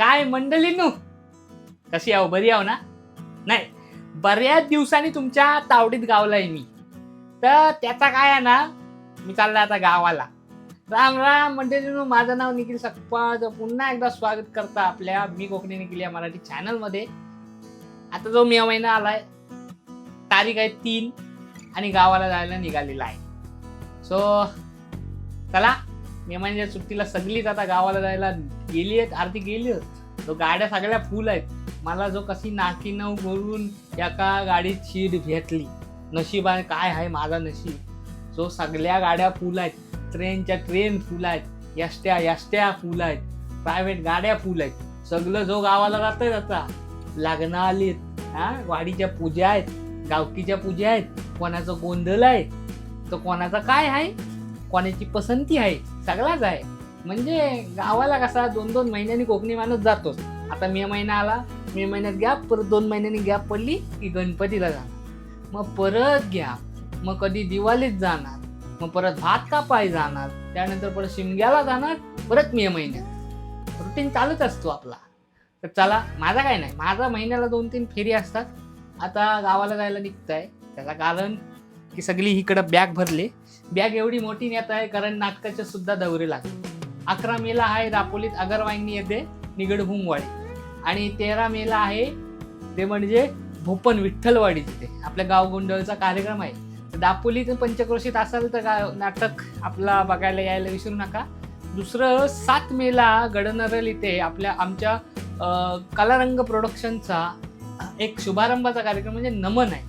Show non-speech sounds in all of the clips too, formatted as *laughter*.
काय मंडळी कशी आहो? बरी आहो ना? नाही बऱ्याच दिवसांनी तुमच्या तावडीत गावलाय मी. तर त्याचा काय आहे ना मी चाललोय आता गावाला. राम राम मंडळी माझं नाव निखिल सकपाच पुन्हा एकदा स्वागत करता आपल्या मी कोकणी निखिल या मराठी चॅनलमध्ये आता जो मे महिना आलाय तारीख आहे तीन आणि गावाला जायला निघालेला आहे. सो चला. मे महिन्याच्या सुट्टीला सगळीच आता गावाला जायला गेली आहेत आरती गेली आहेत. तो गाड्या सगळ्या फुल आहेत. मला जो कशी नाकी नऊ एका गाडीत शीट घेतली. नशीब आहे काय आहे माझा नशीब? सो सगळ्या गाड्या फुल आहेत. ट्रेनच्या ट्रेन फुल आहेत. यष्ट्या यष्ट्या फुल आहेत. प्रायव्हेट गाड्या फुल आहेत. सगळं जो गावाला जातंय आता. लग्न आलीत हा? वाडीच्या पूजा आहेत गावकीच्या पूजा आहेत. कोणाचं गोंधळ आहे? तर कोणाचं काय आहे? कोणाची पसंती आहे सगळाच आहे. म्हणजे गावाला कसा दोन दोन महिन्यांनी कोकणी माणूस जातोच. आता मे महिना आला मे महिन्यात गॅप परत दोन महिन्यांनी गॅप पडली की गणपतीला जाणार. मग परत गॅप मग कधी दिवाळीत जाणार मग परत भात कापाय जाणार त्यानंतर परत शिमग्याला जाणार परत मे महिन्यात. रुटीन चालूच असतो आपला. तर चला माझा काय नाही माझा महिन्याला दोन तीन फेरी असतात. आता गावाला जायला निघतं आहे त्याला कारण की सगळी इकडं बॅग भरले. बॅग एवढी मोठी नेत आहे कारण नाटकाचे सुद्धा दौरे लागले अकरा मेला आहे दापोलीत अगरवाहिनी येते निगडभूमवाडी आणि तेरा मेला आहे ते म्हणजे भोपन विठ्ठलवाडी तिथे आपल्या गाव गोंधळचा कार्यक्रम आहे. तर दापोलीत पंचक्रोशीत असाल तर गा- नाटक आपला बघायला यायला विसरू नका. दुसरं सात मेला गडनरल इथे आपल्या आमच्या कलारंग प्रोडक्शनचा एक शुभारंभाचा कार्यक्रम म्हणजे नमन आहे.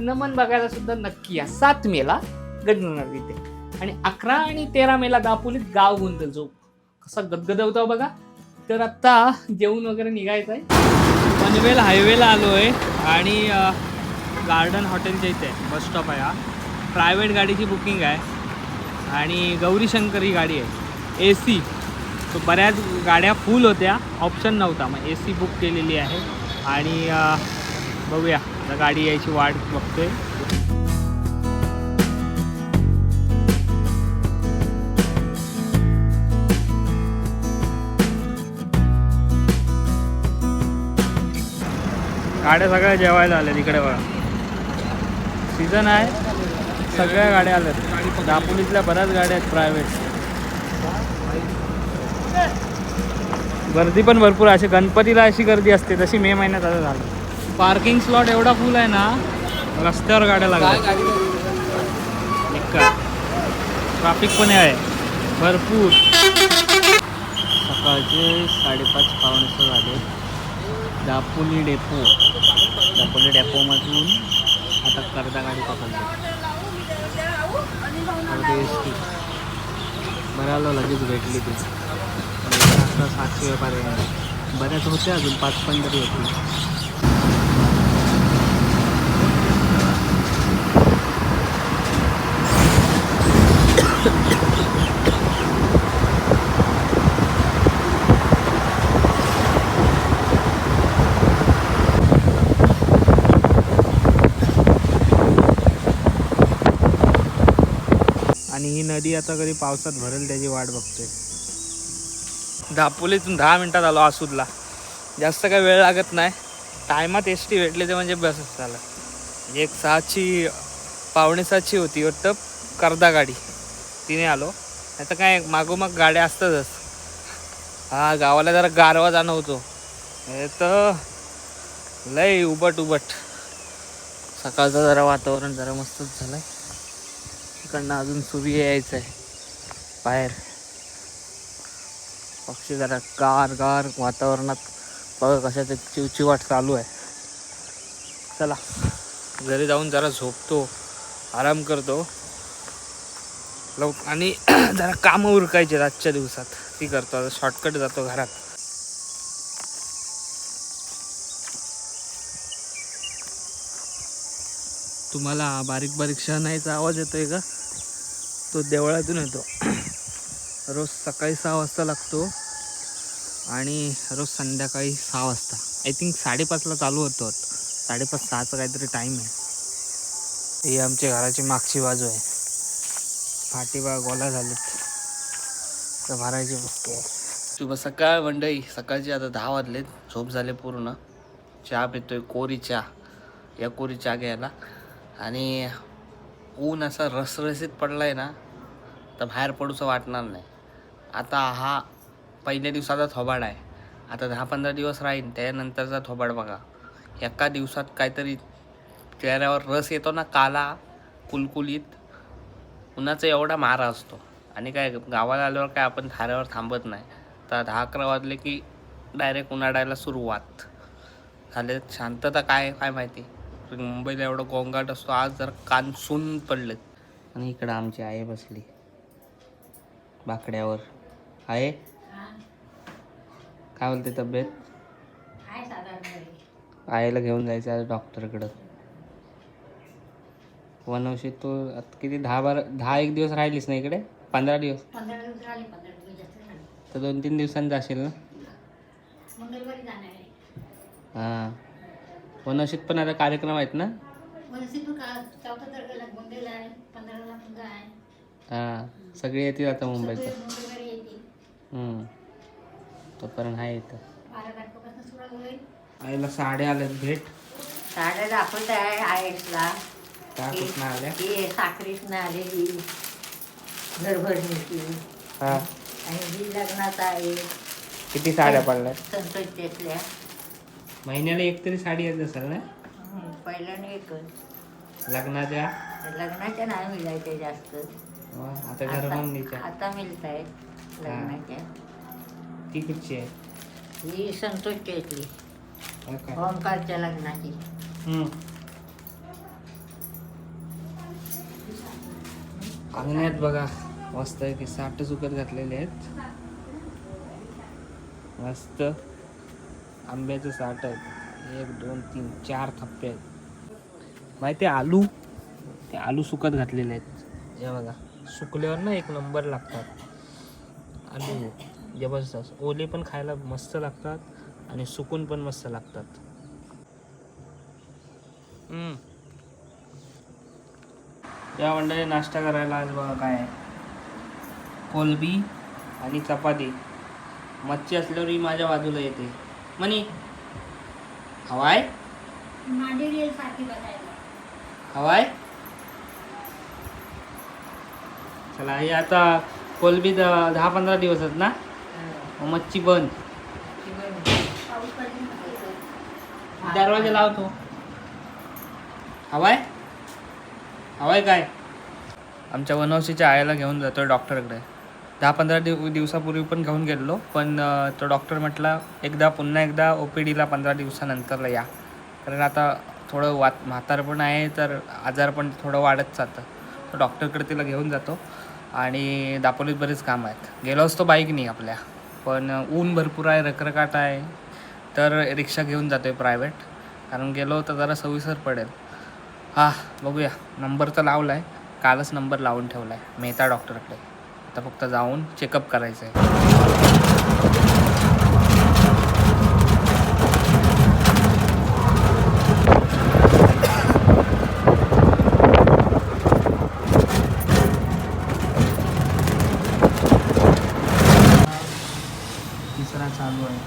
नमन बघायला सुद्धा नक्की या. सात मेला गडनरल इथे आणि अकरा आणि तेरा मेला दापोलीत गाव गुंतल. जो कसा गदगदवता बघा. तर आत्ता जेवण वगैरे निघायचं आहे पनवेल हायवेला आलो आहे आणि गार्डन हॉटेलच्या इथे बस स्टॉप आहे हा. प्रायव्हेट गाडीची बुकिंग आहे. आणि गौरीशंकर ही गाडी आहे. ए सी तो बऱ्याच गाड्या फुल होत्या. ऑप्शन नव्हता. मग ए सी बुक केलेली आहे. आणि बघूया. आता गाडी यायची वाट बघतोय. गाड्या सगळ्या जेवायला आल्या तिकडे बघा. सीझन आहे. सगळ्या गाड्या आल्यात. दापोलीतल्या बऱ्याच गाड्या आहेत प्रायव्हेट गर्दी पण भरपूर. अशी गणपतीला अशी गर्दी असते तशी मे महिन्यात आता झालं. पार्किंग स्लॉट एवढा फुल आहे ना रस्त्यावर गाड्या लागतात ट्राफिक पण आहे. भरपूर. सकाळचे साडेपाच पावणे सहा झाले. दापोली डेपो दापोली डेपोमधून. आता कर्दा गाडी पकडली. एस टी बरं लगेच भेटली ती. आता सातशे व्यापारी आहे बऱ्याच होत्या अजून पाच पण तरी होती. नदी आता कधी पावसात भरेल त्याची वाट बघते दापोलीतून दहा मिनिटात आलो आसूदला. जास्त काही वेळ लागत नाही. टायमात एस टी भेटली ते म्हणजे बसच झालं. एक सहाची पावणेसाची होती वाटतं करदा गाडी. तिने आलो. नाही तर काय मागोमाग गाड्या असतातच हा गावाला जरा गारवा जाणं होतो हे तर लय उबट उबट सकाळचं जरा वातावरण जरा मस्तच झालं आहे तिकडनं अजून सूर्य यायचं आहे बाहेर. पक्षी जरा गार गार वातावरणात बघा कशाचं चिवचिवाट चालू आहे. चला. घरी जाऊन जरा झोपतो. आराम करतो. लव आणि *clears throat* जरा कामं उरकायचे आजच्या दिवसात. ती करतो. आता शॉर्टकट जातो घरात. तुम्हाला बारीक बारीक शहनाईचा आवाज येतो आहे का? तो देवळातून येतो. रोज सकाळी सहा वाजता लागतो आणि रोज संध्याकाळी सहा वाजता. आय थिंक साडेपाचला चालू होतो साडेपाच सहाचा काहीतरी टाईम आहे. ही आमच्या घराची मागची बाजू आहे. फाटीबा गोला झालीत. तर भरायची बघते शुभ सकाळ मंडई सकाळचे आता दहा वाजलेत. झोप झाले पूर्ण. चहा पितोय कोरी चहा या कोरी चहा घ्यायला आणि ऊन असा रसरसीत पडलाय ना तर बाहेर पडूचं वाटणार नाही. आता हा पहिल्या दिवसाचा थोबाड आहे. आता दहा पंधरा दिवस राहील त्यानंतरचा थोबाड बघा. एका दिवसात काहीतरी चेहऱ्यावर रस येतो ना काला कुलकुलीत. उन्हाचा एवढा मारा असतो. आणि काय गावाला आल्यावर काय आपण धाऱ्यावर थांबत नाही. तर दहा अकरा वाजले की डायरेक्ट उन्हाळ्याला सुरुवात. झाले शांतता काय काय माहिती? मुंबईला एवढं गोंगाट असतो आज जर कान सुन पडलेत. आणि इकडं आमची आई बसली. बाकड्यावर. आहे काय बोलते तब्येत? आईला घेऊन जायचं आहे डॉक्टरकडं. वनवशी तू आता किती दहा बारा दहा एक दिवस राहिलीस ना इकडे? पंधरा दिवस? तर दोन तीन दिवसांनी जाशील ना? हां. वनवशीत पण आता कार्यक्रम आहेत ना? मनसीतून का चौथा तारखेला गोंदेला आहे पंधराला पुन्हा आहे. हां सगळे येतील आता मुंबईत. येतील. हम्म. तोपर्यंत आहे इथं. बारा तारखेपासून सुरुवात होईल आईला साड्या आल्यात भेट. साड्या दाखवत आहे आयसला त्या कुठनं आल्या? ही साखरीतनं आलेली. घरभरणीची हा. आणि ही लग्नात आहे. किती साड्या पडल्या संतोषतेतल्या महिन्याला एक तरी साडी येत असेल ना? पहिल्याने एकच. लग्नाच्या? लग्नाच्या नाही मिळायच्या जास्त. वा, आता घरबांधणीच्या आता आता मिळत आहेत लग्नाच्या. ती कुठची आहे. ही संतोषतेतली हो काय? ओंकारच्या लग्नाची. हम्म. अंगण्यात बघा मस्त आहे की साठ चुकत घातलेले आहेत. मस्त. आंब्याचं साठ आहेत. एक दोन तीन चार थप्पे आहेत. माहिती आहे आलू? ते आलू सुकत घातलेले आहेत. हे बघा सुकल्यावर ना एक नंबर लागतात. आलू जबरदस्त. ओले पण खायला मस्त लागतात आणि सुकून पण मस्त लागतात. या मंडळी नाश्ता करायला आज बघा काय. कोलबी आणि चपाती. मच्छी असल्यावर ही माझ्या बाजूला येते. मनी. हवाय. हवाय. चला हे आता कोलबी द- दहा पंधरा दिवस आहेत ना? मग मच्छी बंद दरवाजा लावतो. हवाय. हवाय काय? आमच्या वनौशीच्या आईला घेऊन जातो डॉक्टरकडे दहा पंधरा दिव दिवसापूर्वी पण घेऊन गेलेलो पण तो डॉक्टर म्हटला एकदा पुन्हा एकदा ओ पी डीला पंधरा दिवसानंतरला या. कारण आता थोडं वात म्हातारपण आहे तर आजार पण थोडं वाढत जातं. तर डॉक्टरकडे तिला घेऊन जातो आणि दापोलीत बरेच काम आहेत. गेलो असतो बाईक नाही आपल्या पण ऊन भरपूर आहे रखरखाट आहे तर रिक्षा घेऊन जातो आहे प्रायव्हेट कारण गेलो तर जरा सविस्तर पडेल. हा बघूया. नंबर तर लावला आहे कालच नंबर लावून ठेवला आहे मेहता डॉक्टरकडे. आता फक्त जाऊन चेकअप करायचं आहे तिसरा चालू आहे.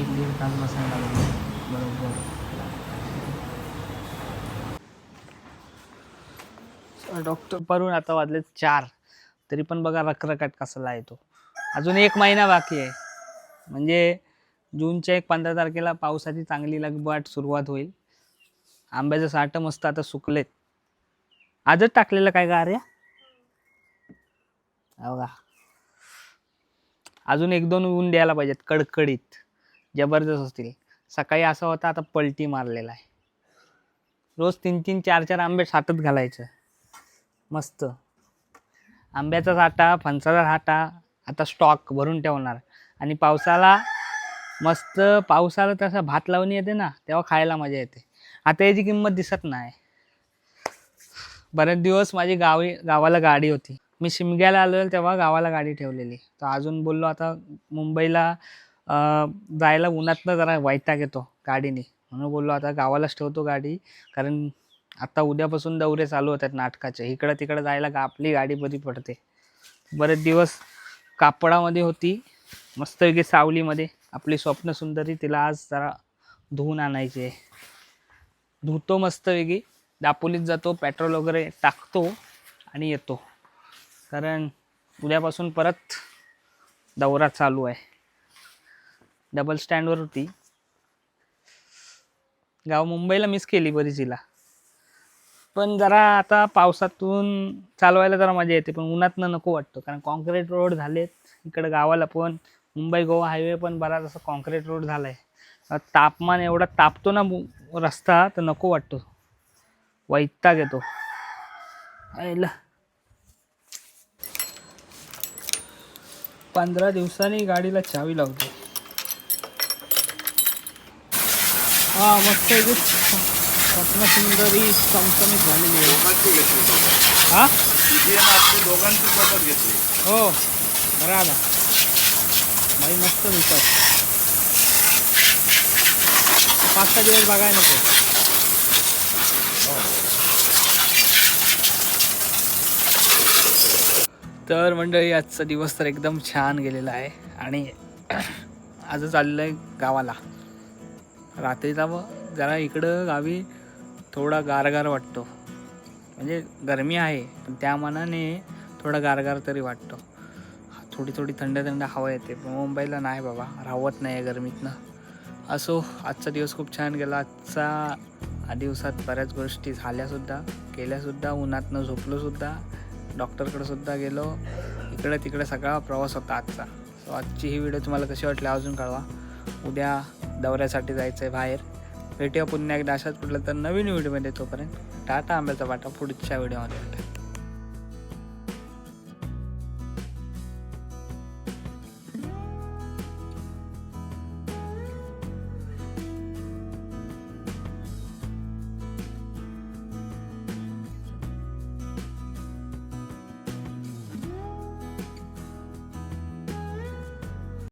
एक दीड तास बसायला लागलो. बरोबर. डॉक्टर परून आता वाजले चार. तरी पण बघा रखरखाट कसला आहे तो अजून एक महिना बाकी आहे. म्हणजे जूनच्या एक पंधरा तारखेला पावसाची चांगली लगबाट सुरुवात होईल. आंब्याचं साठ मस्त आता सुकलेत. आजच टाकलेलं काय का अरे बघा. अजून एक दोन ऊन द्यायला पाहिजेत कडकडीत. जबरदस्त असतील. सकाळी असं होता आता पलटी मारलेला आहे. रोज तीन तीन चार चार आंबे साठत घालायचं. मस्त. आंब्याचा साठा फणसाचा साठा आता स्टॉक भरून ठेवणार. आणि पावसाला मस्त पावसाला तसा भात लावून येते ना तेव्हा खायला मजा येते. आता याची किंमत दिसत नाही. बरेच दिवस माझी गावी गावाला गाडी होती. मी शिमग्याला आलो तेव्हा गावाला गाडी ठेवलेली. तर अजून बोललो आता मुंबईला जायला उन्हातनं जरा वैताग येतो गाडीने. म्हणून बोललो आता गावालाच ठेवतो गाडी. कारण आता उद्यापासून दौरे चालू होतात नाटकाचे. इकडं तिकडं जायला का आपली गाडी बरी पडते. बरेच दिवस कापडामध्ये होती मस्तपैकी सावलीमध्ये. आपली स्वप्न सुंदरी तिला आज जरा धुवून आणायची आहे. धुतो मस्तपैकी दापोलीत जातो पेट्रोल वगैरे टाकतो आणि येतो. कारण उद्यापासून परत दौरा चालू आहे. डबल स्टँडवर होती. गाव मुंबईला मिस केली बरीच हिला पण जरा आता पावसातून चालवायला जरा मजा येते पण उन्हातनं नको वाटतं. कारण कॉन्क्रीट रोड झालेत इकडं गावाला पण. मुंबई गोवा हायवे पण बराच असं कॉन्क्रीट रोड झाला आहे तापमान एवढा तापतो ना रस्ता तर नको वाटतो. वैताग येतो. आयला. पंधरा दिवसांनी गाडीला चावी लावते. हा मस्त आहे. खूप स्वप्न सुंदरी चमचमीत झालेली आहे हा दोघांची शपथ घेतली. हो. बरं आला. बाई मस्त दिसतात. पाच सहा दिवस बघायला नको. तर मंडळी आजचा दिवस तर एकदम छान गेलेला आहे. आणि *clears throat* आज चाललं आहे गावाला. रात्रीचा मग जरा इकडं गावी थोडा गारगार वाटतो. म्हणजे गरमी आहे पण त्या मानाने थोडा गारगार तरी वाटतो. थोडी थोडी थंड थंड हवा येते पण मुंबईला नाही बाबा राहत नाही आहे गरमीतनं. असो आजचा दिवस खूप छान गेला. आजचा दिवसात बऱ्याच गोष्टी झाल्यासुद्धा केल्यासुद्धा उन्हातनं झोपलोसुद्धा डॉक्टरकडंसुद्धा गेलो. इकडे तिकडे सगळा प्रवास होता आजचा. सो आजची ही व्हिडिओ तुम्हाला कशी वाटली अजून कळवा. उद्या दौऱ्यासाठी जायचं आहे बाहेर. भेटूया पुन्हा एकदा. अशाच कुठलं तर नवीन व्हिडिओमध्ये तोपर्यंत टाटा आंब्याचा वाटा पुढच्या व्हिडिओमध्ये भेटा